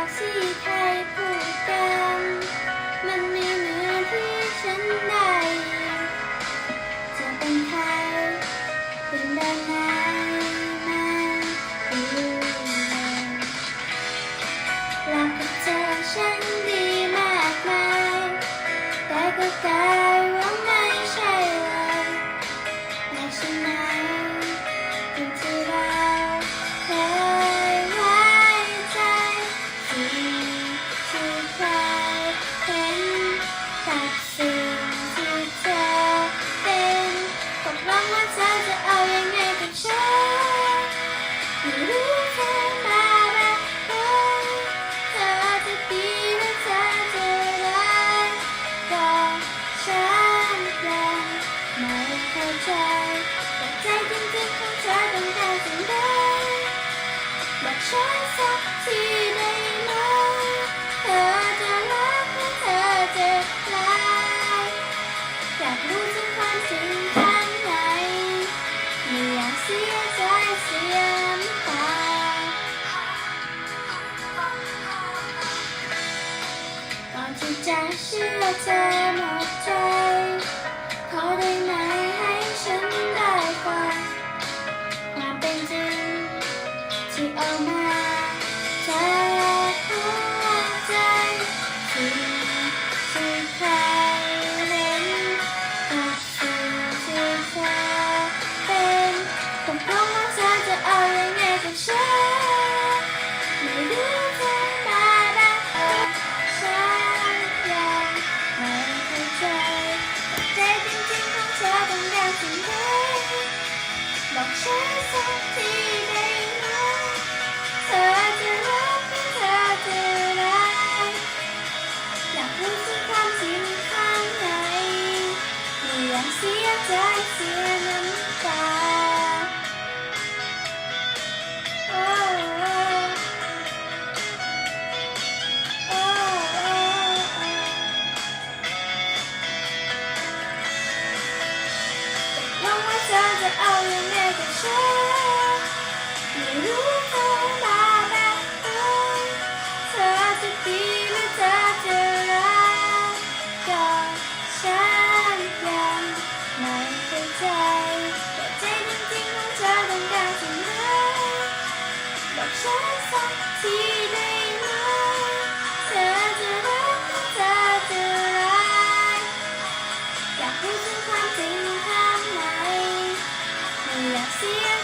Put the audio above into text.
ากที่ใครพูดกัน มันไม่เหมือนที่ฉันได้ จะเป็นใครเป็นแบบไหน เข้าใจว่ใจจริงๆของเธอต้องการสิ่งใดบอกฉันสักทีได้ไหมเธอจะรักหรือเธอจะร้ายอยากรู้ถึงความจริงข้างในไม่อยากเสียใจเสียน้ำตาก่อนที่จะเชื่อเธอหมดใจขอได้ไหม ฉันสักทีได้ไหมเธอจะรักหรือเธอจะร้ายอยากรู้ถึงความจริงข้างในไม่อยากเสียใจเสียน้ำตา บอกฉันสักทีได้ไหมเธอจะรักเธอจะร้ายอยากรู้ถึงความจริงข้างในไม่อยากเสีย